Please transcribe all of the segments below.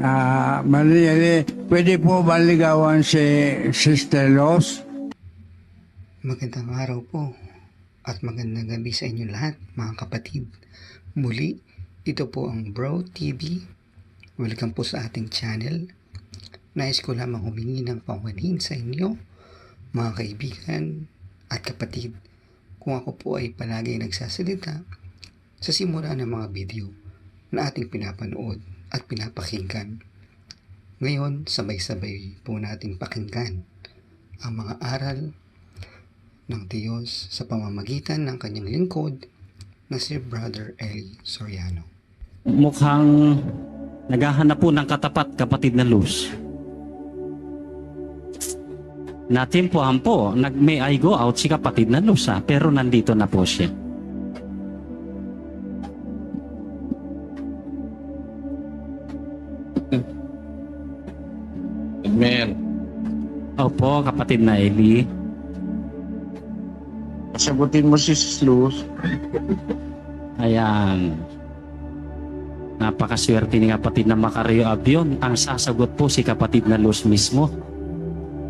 Ah, mali, pwede po ba ligawan si Sister Rose? Magandang araw po at magandang gabi sa inyo lahat mga kapatid. Muli, ito po ang Bro TV. Welcome po sa ating channel. Nais ko lamang humingi ng pangunin sa inyo, mga kaibigan at kapatid, kung ako po ay palagi nagsasalita sa simula ng mga video na ating pinapanood at pinapakinggan. Ngayon, sabay-sabay po nating pakinggan ang mga aral ng Diyos sa pamamagitan ng kanyang lingkod na si Brother Eli Soriano. mukhang naghahanap po ng katapat kapatid na Luz. Natimpuhan po, nag may I go out si kapatid na Luz ha, pero nandito na po siya. Amen. Opo, kapatid na Eli. Pasagutin mo si Luz. Ayan. Napakaswerte ni kapatid na Macario Abion. Ang sasagot po si kapatid na Luz mismo.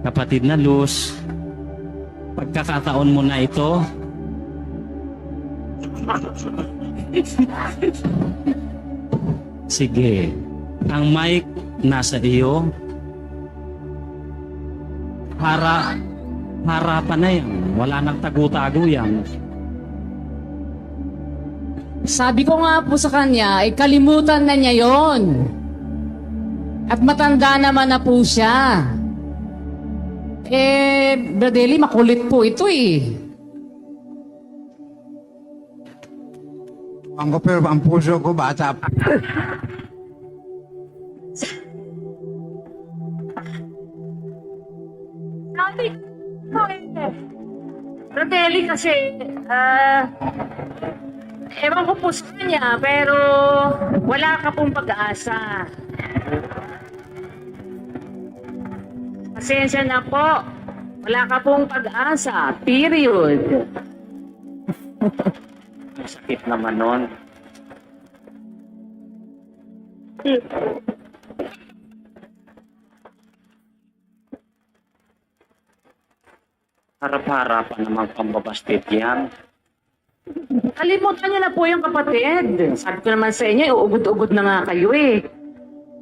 Kapatid na Luz, pagkakataon mo na ito, Sige. Ang mic nasa iyo. Para harapan na yan. Wala nang tago-tago yan. Sabi ko nga po sa kanya, eh kalimutan na niya yon. At matanda naman na po siya. Eh, Bradeli, makulit po ito eh. Ang ang puso ko bata pa. Eh. Bradeli kasi, ah, ewan ko po sa kanya, pero wala ka pong pag-asa. Pasensya na po. Wala ka pong pag-asa. Period. Ang sakit naman nun. Harap-harapan naman pambabastit yan. Kalimutan niyo na po yung kapatid. Sabi ko naman sa inyo, uugod-ugod na nga kayo eh.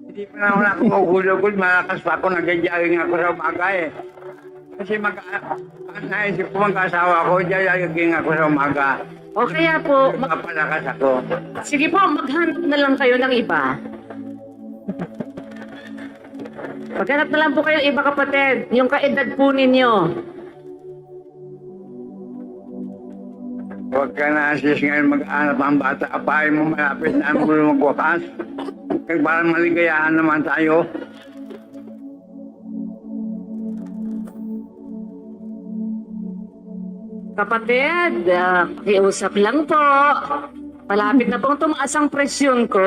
Hindi pa na wala akong ugul-ugul, malakas pa ako, nag-jogging ako sa umaga eh. Kasi mag ang naisip ko mag-asawa ko, jogging ako sa umaga. O kaya po, mag- Magpapalakas ako. sige po, maghanap na lang kayo ng iba. Maghanap na lang po kayo ng iba kapatid. Yung kaedad po ninyo. Huwag ka na asis ngayon mag-anak ang bata. Apahin mo malapit na ang gulo magwakas. Kaya parang maligayahan naman tayo. Kapatid, uh, pakiusap lang po. Malapit na pong tumaas ang presyon ko.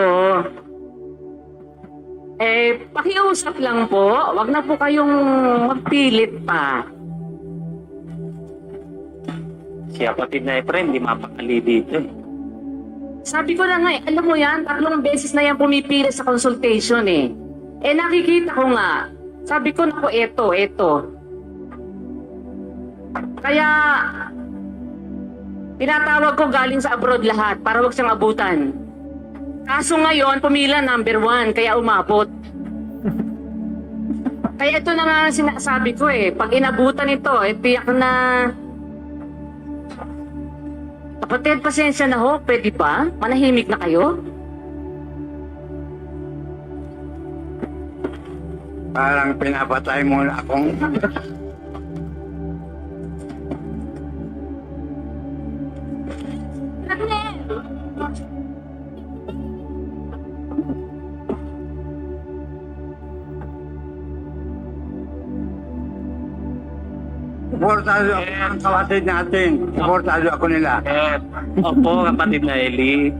Eh, pakiusap lang po. Wag na po kayong magpilit pa. Si kapatid na Efren, di mapakali dito eh. Sabi ko na nga, eh, alam mo yan, tatlong beses na yan pumipili sa consultation eh. Eh nakikita ko nga, sabi ko na eto, eto. Kaya, tinatawag ko galing sa abroad lahat para wag siyang abutan. Kaso ngayon, pumila number one, kaya umabot. kaya ito na nga ang sinasabi ko eh, pag inabutan ito, eh tiyak na Kapatid, pasensya na ho. Pwede ba? Manahimik na kayo? Parang pinapatay mo na akong... Suportado ako ng kapatid natin. Suportado ako nila. Eh, opo, kapatid na Eli.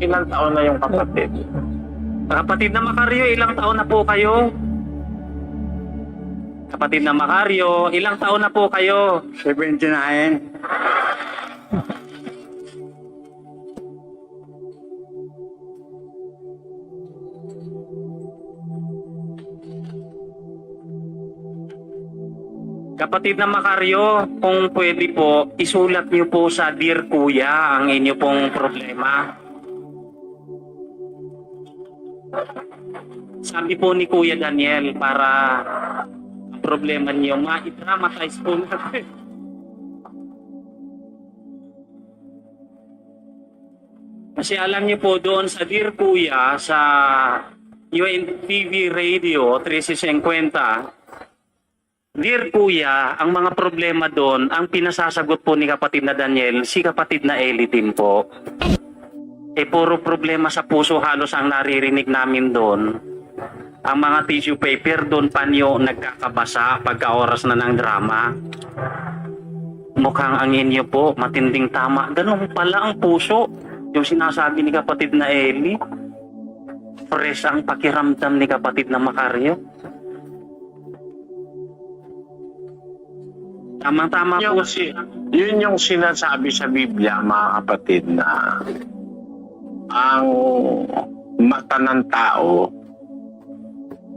Ilang taon na yung kapatid? Kapatid na Macario, ilang taon na po kayo? Kapatid na Macario, ilang taon na po kayo? 79. Kapatid na Makaryo, kung pwede po, isulat niyo po sa Dear Kuya ang inyo pong problema. Sabi po ni Kuya Daniel para ang problema niyo ma-dramatize po natin. Kasi alam niyo po doon sa Dear Kuya sa UNTV Radio 1350 Dear Kuya, ang mga problema doon, ang pinasasagot po ni kapatid na Daniel, si kapatid na Eli din po. Eh puro problema sa puso halos ang naririnig namin doon. Ang mga tissue paper doon pa niyo nagkakabasa pagka oras na ng drama. Mukhang ang inyo po, matinding tama. Ganun pala ang puso. Yung sinasabi ni kapatid na Eli. Fresh ang pakiramdam ni kapatid na Tamang-tama po Yung, si, yun yung sinasabi sa Biblia, mga kapatid, na ang mata ng tao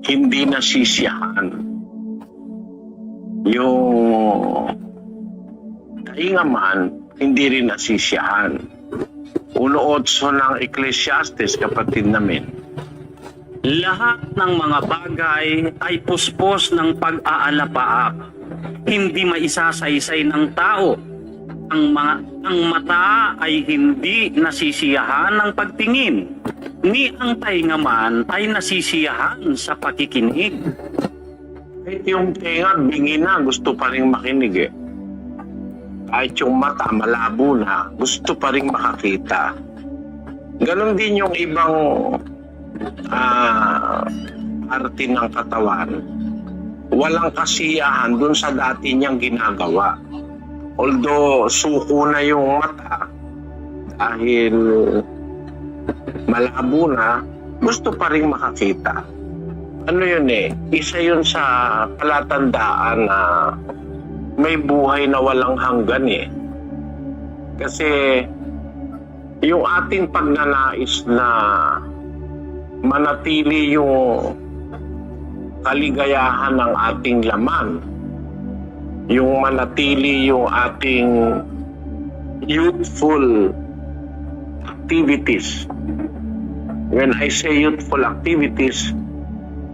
hindi nasisiyahan. Yung tainga man, hindi rin nasisiyahan. Uno-otso ng Ecclesiastes, kapatid namin, Lahat ng mga bagay ay puspos ng pag-aalapaap. Hindi maisasaysay ng tao. Ang, mga, ang mata ay hindi nasisiyahan ng pagtingin. Ni ang tainga man ay nasisiyahan sa pakikinig. Kahit yung tenga, bingi na, gusto pa rin makinig eh. Kahit yung mata, malabo na, gusto pa rin makakita. Ganon din yung ibang ah arte ng katawan. Walang kasiyahan dun sa dati niyang ginagawa. Although suko na yung mata dahil malabo na, gusto pa rin makakita ano yun eh, isa yun sa palatandaan na may buhay na walang hanggan eh. Kasi yung ating pagnanais na manatili yung kaligayahan ng ating laman, yung manatili yung ating youthful activities. When I say youthful activities,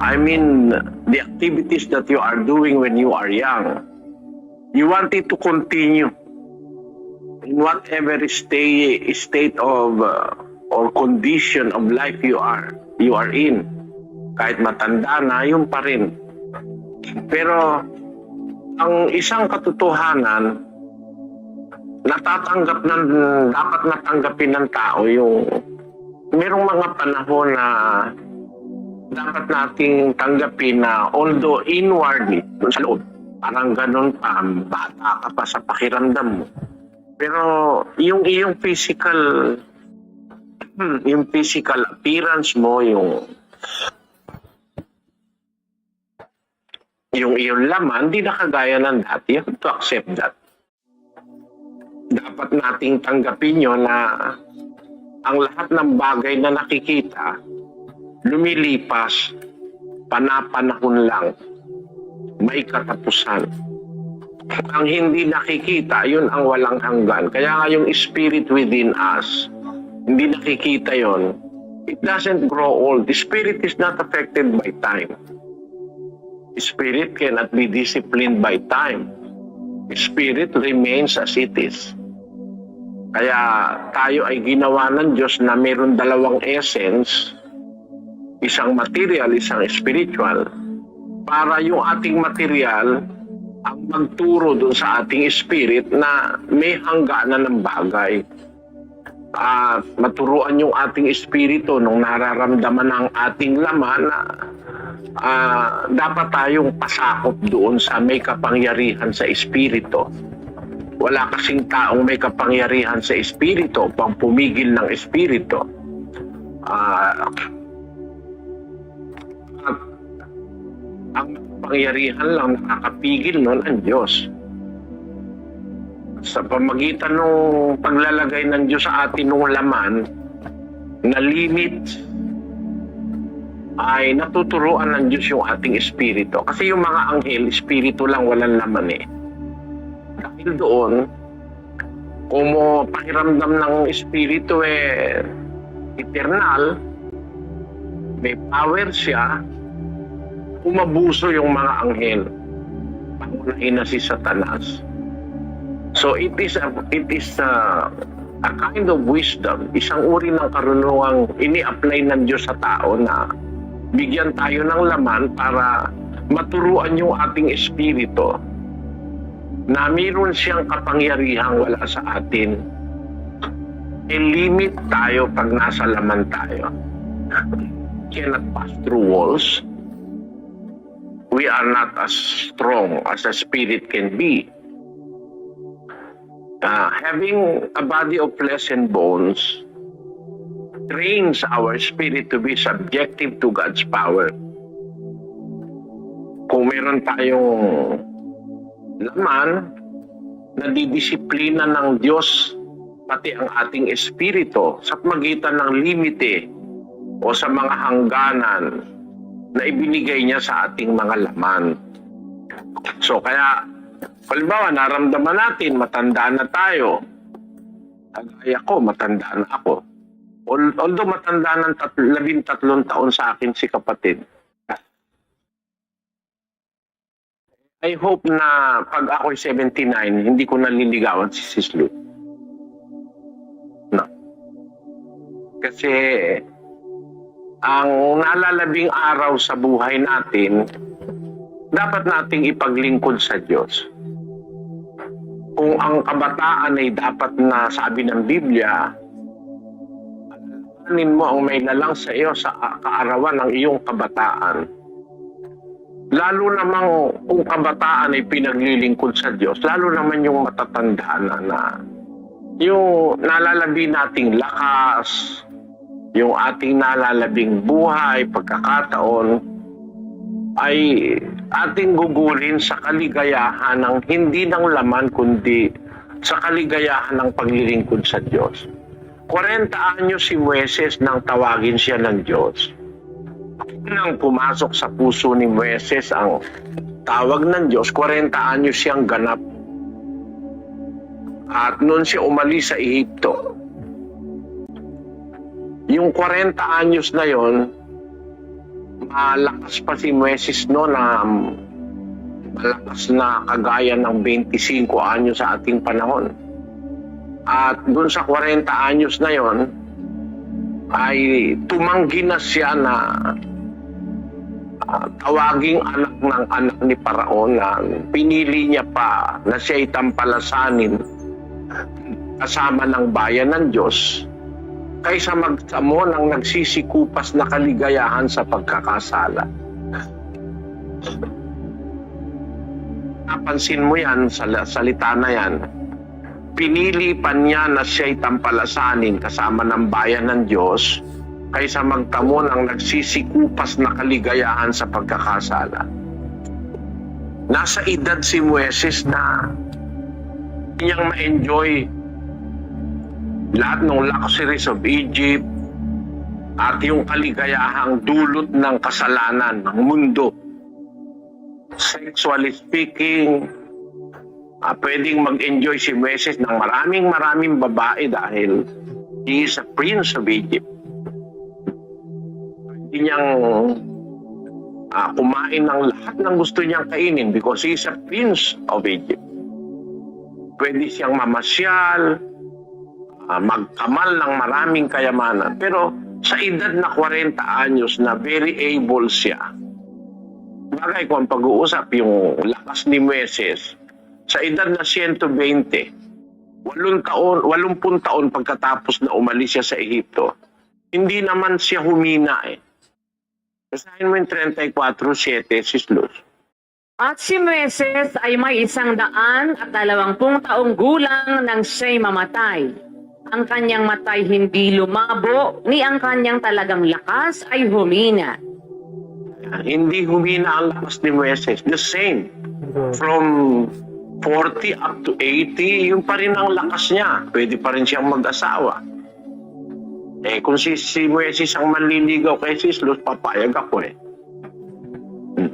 I mean the activities that you are doing when you are young. You want it to continue in whatever stay, state of uh, or condition of life you are you are in. Kahit matanda na, yun pa rin. Pero ang isang katotohanan natatanggap ng dapat natanggapin ng tao yung merong mga panahon na dapat nating tanggapin na although inwardly, sa loob, parang ganun pa, bata ka pa sa pakiramdam mo. Pero yung iyong physical, yung physical appearance mo, yung yung iyong laman, di na kagaya ng dati. You have to accept that. Dapat nating tanggapin yun na ang lahat ng bagay na nakikita, lumilipas, panapanahon lang, may katapusan. Ang hindi nakikita, yun ang walang hanggan. Kaya nga yung spirit within us, hindi nakikita yon. It doesn't grow old. The spirit is not affected by time. Spirit cannot be disciplined by time. Spirit remains as it is. Kaya tayo ay ginawa ng Diyos na mayroon dalawang essence, isang material, isang spiritual, para yung ating material ang magturo dun sa ating spirit na may hangganan ng bagay. At maturuan yung ating espiritu nung nararamdaman ng ating laman na ah, dapat tayong pasakop doon sa may kapangyarihan sa espiritu. Wala kasing taong may kapangyarihan sa espiritu pang pumigil ng espiritu. At ang pangyarihan lang nakakapigil nun ang Diyos. Sa pamagitan ng paglalagay ng Diyos sa atin ng laman na limit ay natuturuan ng Diyos yung ating espiritu. Kasi yung mga anghel, espiritu lang, walang laman eh. Dahil doon, kung mo pakiramdam ng espiritu eh, eternal, may power siya, umabuso yung mga anghel. Pangunahin na si Satanas. So it is a, it is a, a kind of wisdom, isang uri ng karunungang ini-apply ng Diyos sa tao na bigyan tayo ng laman para maturuan yung ating espiritu na mayroon siyang kapangyarihang wala sa atin. I-limit tayo pag nasa laman tayo. Cannot pass through walls. We are not as strong as a spirit can be. Uh, having a body of flesh and bones trains our spirit to be subjective to God's power. Kung meron tayong laman na didisiplina ng Diyos pati ang ating espiritu sa magitan ng limite o sa mga hangganan na ibinigay niya sa ating mga laman. So kaya, halimbawa, naramdaman natin, matanda na tayo. Kagaya ko, matanda na ako. Al- Although matanda ng tat- labintatlong taon sa akin si kapatid. I hope na pag ako'y 79, hindi ko naliligawan si Sis Lou. No. Kasi ang nalalabing araw sa buhay natin, dapat nating ipaglingkod sa Diyos. Kung ang kabataan ay dapat na sabi ng Biblia, alalahanin mo ang may lalang sa iyo sa kaarawan ng iyong kabataan. Lalo namang kung kabataan ay pinaglilingkod sa Diyos, lalo naman yung matatanda na, na yung nalalabi nating lakas, yung ating nalalabing buhay, pagkakataon, ay ating gugulin sa kaligayahan ng hindi ng laman kundi sa kaligayahan ng paglilingkod sa Diyos. 40 anyo si Moises nang tawagin siya ng Diyos. Nang pumasok sa puso ni Moises ang tawag ng Diyos, 40 anyo siyang ganap. At noon siya umalis sa Ehipto. Yung 40 anyos na yon, malakas pa si Moises no na um, malakas na kagaya ng 25 anyo sa ating panahon. At dun sa 40 anyos na yon ay tumanggi na siya na ah, tawaging anak ng anak ni Paraon na pinili niya pa na siya tampalasanin kasama ng bayan ng Diyos kaysa magsamo ng nagsisikupas na kaligayahan sa pagkakasala. Napansin mo yan sa salita na yan. Pinili pa niya na siya'y tampalasanin kasama ng bayan ng Diyos kaysa magtamo ng nagsisikupas na kaligayahan sa pagkakasala. Nasa edad si Moises na niyang ma-enjoy lahat ng luxuries of Egypt at yung kaligayahang dulot ng kasalanan ng mundo. Sexually speaking, ah, pwedeng mag-enjoy si Moises ng maraming maraming babae dahil he is a prince of Egypt. Pwede niyang ah, kumain ng lahat ng gusto niyang kainin because he is a prince of Egypt. Pwede siyang mamasyal, ah, magkamal ng maraming kayamanan. Pero sa edad na 40 anyos na very able siya, bagay ko ang pag-uusap yung lakas ni Moises, sa edad na 120, walong taon, 80 taon pagkatapos na umalis siya sa Ehipto, hindi naman siya humina eh. Basahin mo yung 34.7, Sis Luz. At si Moises ay may isang daan at dalawampung taong gulang nang siya'y mamatay. Ang kanyang matay hindi lumabo, ni ang kanyang talagang lakas ay humina. Hindi humina ang lakas ni Moises. The same. From 40 up to 80, yung pa rin ang lakas niya. Pwede pa rin siyang mag-asawa. Eh, kung si, si Moises ang manliligaw kay Sislus, papayag ako eh. Hmm.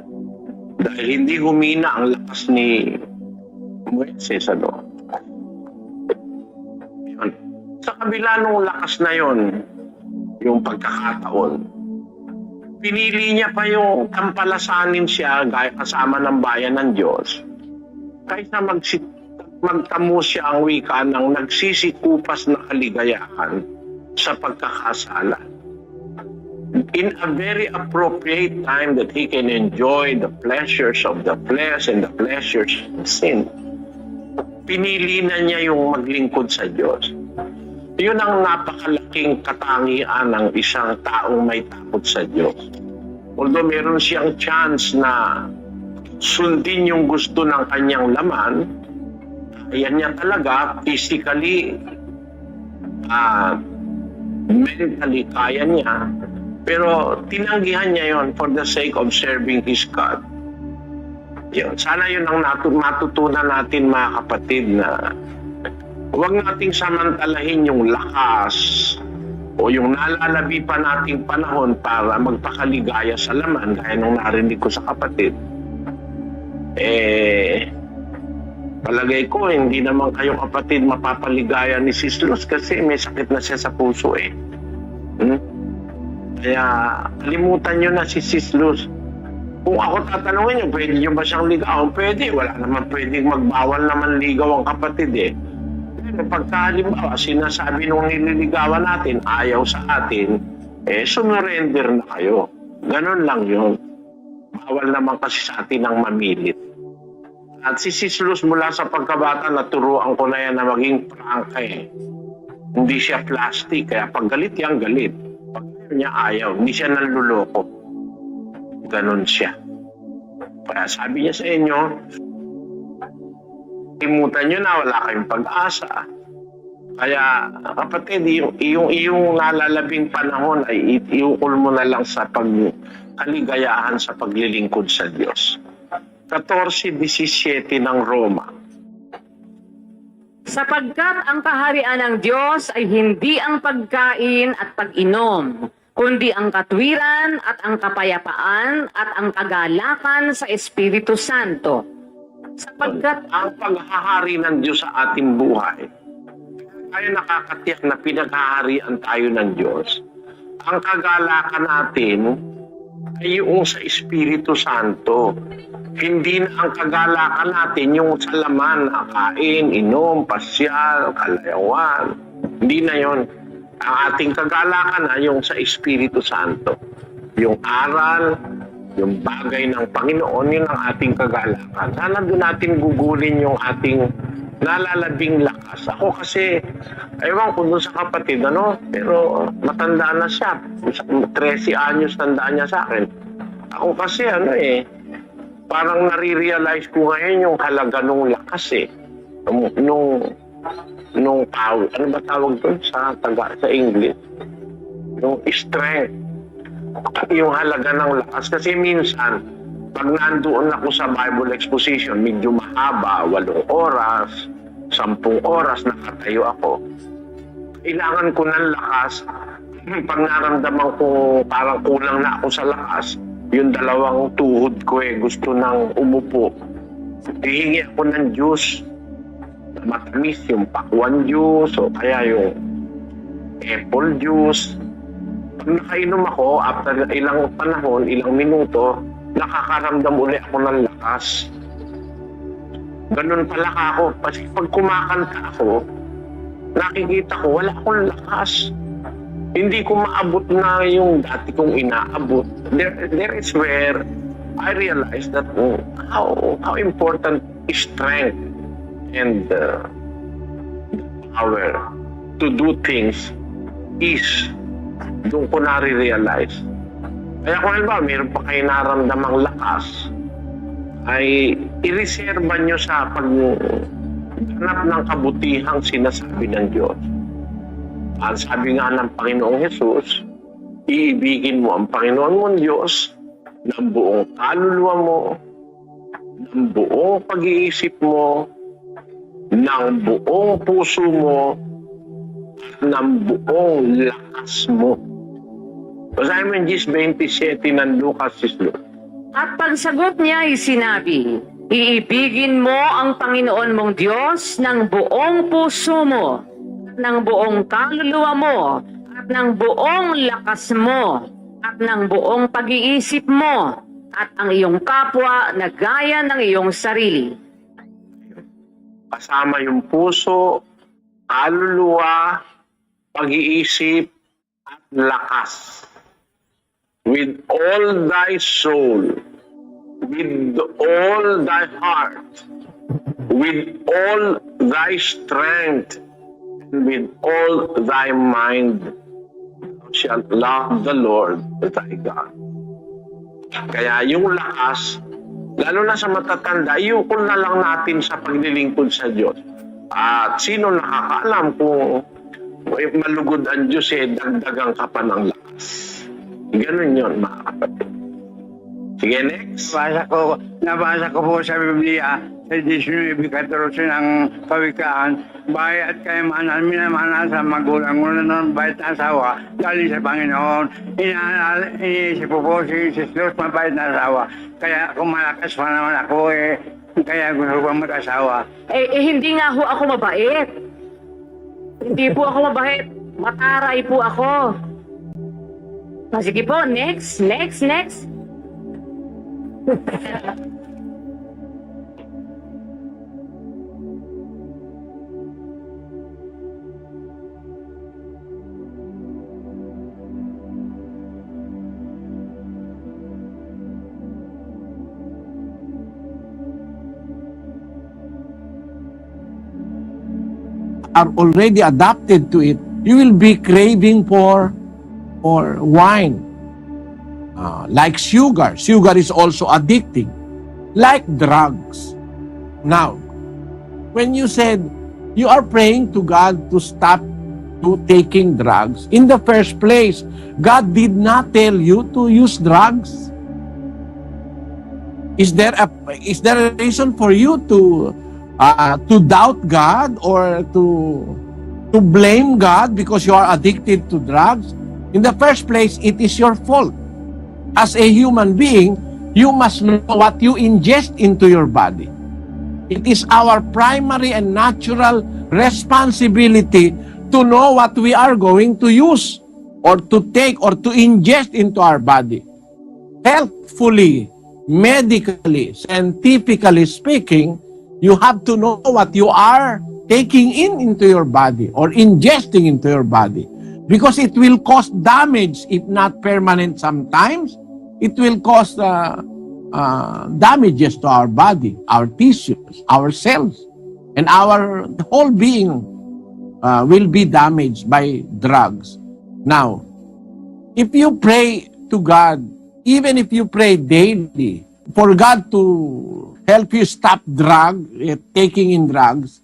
Dahil hindi humina ang lakas ni Moises, ano. Yun. Sa kabila nung lakas na yon, yung pagkakataon, pinili niya pa yung tampalasanin siya gaya kasama ng bayan ng Diyos kaysa magsit magtamo siya ang wika ng nagsisikupas na kaligayahan sa pagkakasala. In a very appropriate time that he can enjoy the pleasures of the flesh and the pleasures of sin. Pinili na niya yung maglingkod sa Diyos. Yun ang napakalaking katangian ng isang taong may takot sa Diyos. Although meron siyang chance na sundin yung gusto ng kanyang laman, ayan niya talaga, physically, ah, mentally, kaya niya. Pero tinanggihan niya yon for the sake of serving his God. Yun. Sana yun ang natu- matutunan natin mga kapatid na huwag nating samantalahin yung lakas o yung nalalabi pa nating panahon para magpakaligaya sa laman gaya nung narinig ko sa kapatid. Eh, palagay ko hindi naman kayong kapatid mapapaligaya ni Sis Luz kasi may sakit na siya sa puso eh. Hmm? Kaya kalimutan nyo na si Sis Luz. Kung ako tatanungin nyo, pwede nyo ba siyang ligawan? Pwede. Wala naman pwedeng magbawal naman ligaw ang kapatid eh. Pero pagka halimbawa, sinasabi nung nililigawan natin, ayaw sa atin, eh, sumurrender na kayo. Ganon lang yun. Bawal naman kasi sa atin ang mamilit. At si Sis Luz mula sa pagkabata, naturuan ko na yan na maging prangka eh. Hindi siya plastic, kaya pag galit yan, galit. Pag ayaw niya, ayaw. Hindi siya nanluloko. Ganon siya. Kaya sabi niya sa inyo, imutan nyo na, wala kayong pag-asa. Kaya kapatid, yung, yung, yung nalalabing panahon ay iukol mo na lang sa pagkaligayahan sa paglilingkod sa Diyos. 14.17 ng Roma. Sapagkat ang kaharian ng Diyos ay hindi ang pagkain at pag-inom, kundi ang katwiran at ang kapayapaan at ang kagalakan sa Espiritu Santo. Sapagkat Ang paghahari ng Diyos sa ating buhay, tayo nakakatiyak na pinaghaharian tayo ng Diyos. Ang kagalakan natin ay yung sa Espiritu Santo. Hindi na ang kagalakan natin yung sa laman, kain, inom, pasyal, kalayawan. Hindi na yon. Ang ating kagalakan na yung sa Espiritu Santo. Yung aral, yung bagay ng Panginoon, yun ang ating kagalakan. Sana doon natin gugulin yung ating nalalabing lakas. Ako kasi, ewan ko doon sa kapatid, ano, pero matanda na siya. 13 anyos tandaan niya sa akin. Ako kasi, ano eh, parang nare-realize ko ngayon yung halaga nung lakas eh. Nung, nung, nung power, ano ba tawag doon sa, taga, sa English? Yung strength yung halaga ng lakas. Kasi minsan, pag nandoon ako sa Bible exposition, medyo mahaba, walong oras, sampung oras, nakatayo ako. Kailangan ko ng lakas. Pag naramdaman ko parang kulang na ako sa lakas, yung dalawang tuhod ko eh, gusto nang umupo. Hihingi ako ng juice. Matamis yung pakwan juice o kaya yung apple juice pag nakainom ako, after ilang panahon, ilang minuto, nakakaramdam uli ako ng lakas. Ganun pala ako. Kasi pag kumakanta ako, nakikita ko, wala akong lakas. Hindi ko maabot na yung dati kong inaabot. There, there is where I realized that oh, how how important is strength and uh, power to do things is doon ko nare-realize. Kaya kung halimbawa, meron pa kayo naramdamang lakas, ay i-reserva nyo sa pagganap ng kabutihang sinasabi ng Diyos. Ang sabi nga ng Panginoong Yesus, iibigin mo ang Panginoon mong Diyos ng buong kaluluwa mo, ng buong pag-iisip mo, ng buong puso mo, ng buong lakas mo. Basahin mo yung Gis 27 ng Lucas 6. At pagsagot niya ay sinabi, Iibigin mo ang Panginoon mong Diyos ng buong puso mo, at ng buong kaluluwa mo, at ng buong lakas mo, at ng buong pag-iisip mo, at ang iyong kapwa na gaya ng iyong sarili. Kasama yung puso, kaluluwa, pag-iisip, at lakas. With all thy soul, with all thy heart, with all thy strength, with all thy mind, thou shalt love the Lord thy God. Kaya yung lakas, lalo na sa matatanda, iukol na lang natin sa paglilingkod sa Diyos. At sino nakakaalam kung malugod ang Diyos eh, dagdagan ka pa ng lakas. Ganun yun, mga kapatid. Sige, next. Nabasa ko, nabasa ko po sa Biblia sa 19.14 ng kawikaan, bahay at kayamanan, minamana sa magulang mo ng bayat na asawa, galing sa Panginoon. Inaalala, iniisip po si Jesus, mabait na asawa. Kaya kung malakas pa naman ako eh, kaya gusto ko mag-asawa. Eh, eh, hindi nga ho ako mabait. Hindi po ako mabait. Mataray po ako. Ah, sige po, next, next, next. are already adapted to it, you will be craving for for wine. Uh, like sugar. Sugar is also addicting. Like drugs. Now, when you said you are praying to God to stop to taking drugs, in the first place, God did not tell you to use drugs. Is there a is there a reason for you to uh, to doubt God or to to blame God because you are addicted to drugs. In the first place, it is your fault. As a human being, you must know what you ingest into your body. It is our primary and natural responsibility to know what we are going to use or to take or to ingest into our body. Healthfully, medically, scientifically speaking, you have to know what you are taking in into your body or ingesting into your body because it will cause damage if not permanent sometimes it will cause uh, uh, damages to our body our tissues our cells and our whole being uh, will be damaged by drugs. Now if you pray to god even if you pray daily for god to help you stop drug eh, taking in drugs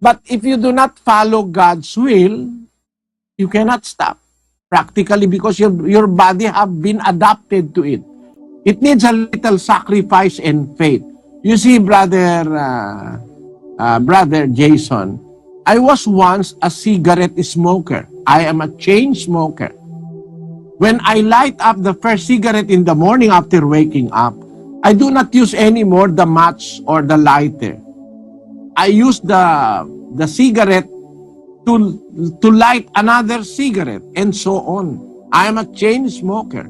but if you do not follow god's will you cannot stop. Practically because your your body have been adapted to it. It needs a little sacrifice and faith. You see brother uh, uh, brother jason i was once a cigarette smoker. I am a chain smoker. When i light up the first cigarette in the morning after waking up i do not use anymore the match or the lighter. I use the the cigarette to to light another cigarette and so on. I am a chain smoker.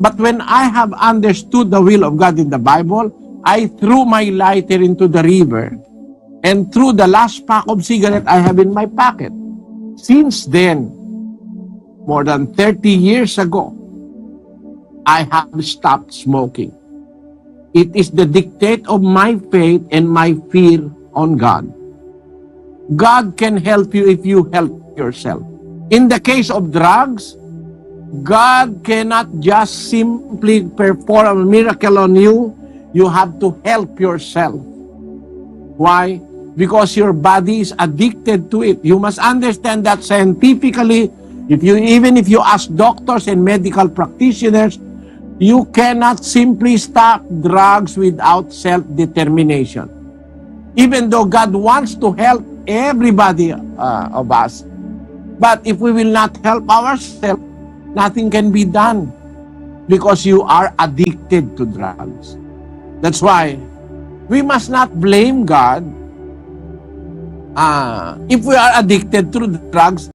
But when I have understood the will of God in the Bible, I threw my lighter into the river and threw the last pack of cigarette I have in my pocket. Since then, more than 30 years ago, I have stopped smoking. It is the dictate of my faith and my fear on God. God can help you if you help yourself. In the case of drugs, God cannot just simply perform a miracle on you. You have to help yourself. Why? Because your body is addicted to it. You must understand that scientifically, if you even if you ask doctors and medical practitioners, you cannot simply stop drugs without self-determination. Even though God wants to help everybody uh, of us, But if we will not help ourselves, nothing can be done because you are addicted to drugs. That's why we must not blame God. Ah, if we are addicted to drugs,